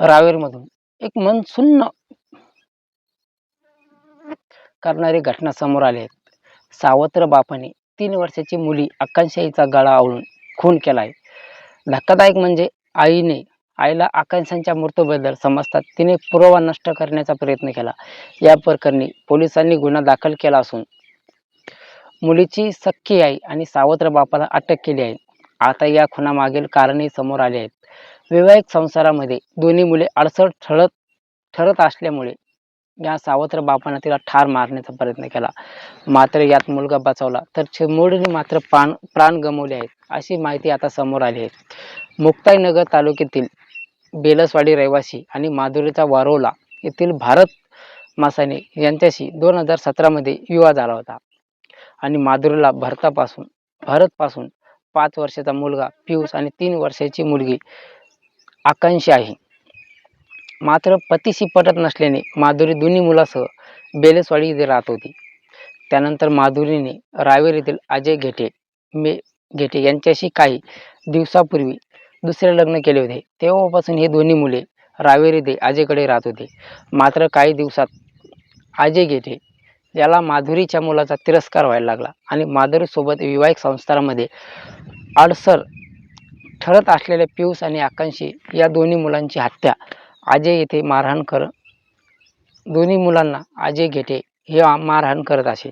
रावेरमधून. एक मन सुन्न करणारी घटना समोर आली आहे. सावत्र बापाने तीन वर्षाची मुली आकांक्षाईचा गळा आवळून खून केला आहे धक्कादायक म्हणजे आईने आईला आकांक्षांच्या मृत्यूबद्दल समजतात तिने पुरावा नष्ट करण्याचा प्रयत्न केला. या प्रकरणी पोलिसांनी गुन्हा दाखल केला असून मुलीची सख्खी आई आणि सावत्र बापाला अटक केली आहे. आता या खुनामागील कारणे समोर आले आहेत. वैवाहिक संसारामध्ये दोन्ही मुले अडसर ठरत ठरत असल्यामुळे या सावत्र बापानं तिला ठार मारण्याचा प्रयत्न केला. मात्र यात मुलगा बचावला तर चिमुरडीने मात्र प्राण प्राण गमावले आहेत अशी माहिती आता समोर आली आहे. मुक्ताईनगर तालुक्यातील बेलसवाडी रहिवासी आणि माधुरीचा वारोला येथील भारत मासाने यांच्याशी दोन हजार सतरामध्ये विवाह झाला होता. आणि माधुरीला भरतापासून भरतपासून पाच वर्षाचा मुलगा पियुष आणि तीन वर्षाची मुलगी आकांक्षी आहे. मात्र पतीशी पटत नसल्याने माधुरी दोन्ही मुलासह बेलसवाडी येथे राहत होती. त्यानंतर माधुरीने रावेर येथील अजय घेटे मे घेटे यांच्याशी काही दिवसापूर्वी दुसरे लग्न केले होते. तेव्हापासून हे दोन्ही मुले रावेर येथे अजयकडे राहत होते. मात्र काही दिवसात अजय घेटे याला माधुरीच्या मुलाचा तिरस्कार व्हायला लागला. आणि माधुरीसोबत विवाहिक संस्कारामध्ये अडसर ठरत असलेल्या पियुष आणि आकांक्षी या दोन्ही मुलांची हत्या. अजय येथे मारहाण कर दोन्ही मुलांना अजय घेटे हे मारहाण करत असे.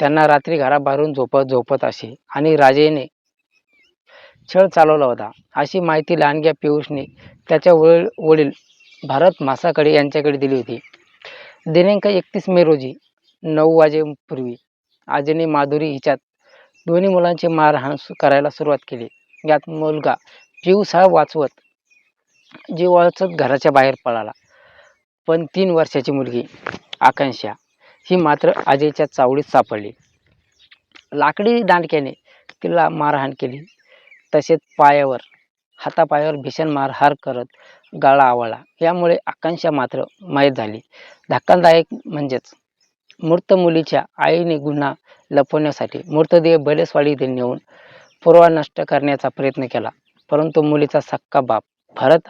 त्यांना रात्री घराबाहेरून झोपत झोपत असे. आणि राजेने छळ चालवला होता. अशी माहिती लहानग्या पियुषने त्याच्या वडील वडील भारत मासाकडे यांच्याकडे दिली होती. दिनांक एकतीस मे रोजी नऊ वाजेपूर्वी आजीने माधुरी हिच्यात दोन्ही मुलांची मारहाण करायला सुरुवात केली. यात मुलगा पियुष हा वाचवत जीव वाचत घराच्या बाहेर पळाला. पण तीन वर्षाची मुलगी आकांक्षा ही मात्र आजीच्या चावडीत सापडली. लाकडी दांडक्याने तिला मारहाण केली. तसेच पायावर हातापायावर भीषण मारहार करत गाळा आवळला. यामुळे आकांक्षा मात्र मयत झाली. धक्कादायक म्हणजेच मृत मुलीच्या आईने गुन्हा लपवण्यासाठी मृतदेह बलेसवाडी येथे नेऊन पुरावा नष्ट करण्याचा प्रयत्न केला. परंतु मुलीचा सक्का बाप भरत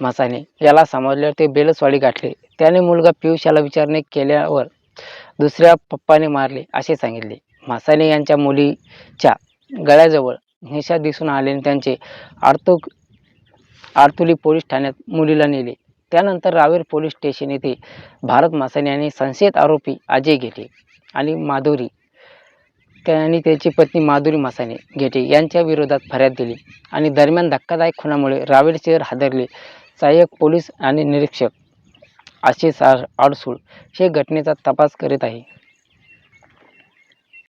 मासाने याला समजल्यावर ते बेलसवाडी गाठले. त्याने मुलगा पियुष याला विचारणे केल्यावर दुसऱ्या पप्पाने मारले असे सांगितले. मासाने यांच्या मुलीच्या गळ्याजवळ हिंसा दिसून आल्याने त्यांचे आर्तुक आर्तुली पोलीस ठाण्यात मुलीला नेले. त्यानंतर रावेर पोलीस स्टेशन येथे भारत मासाने आणि संशयित आरोपी अजय घेटे आणि माधुरी त्यांनी त्याची पत्नी माधुरी मासाने घेटे यांच्या विरोधात फर्याद दिली आणि दरम्यान धक्कादायक खुनामुळे रावेर शहर हादरले. सहाय्यक पोलीस आणि निरीक्षक आशिष आडसूळ हे घटनेचा तपास करीत आहे.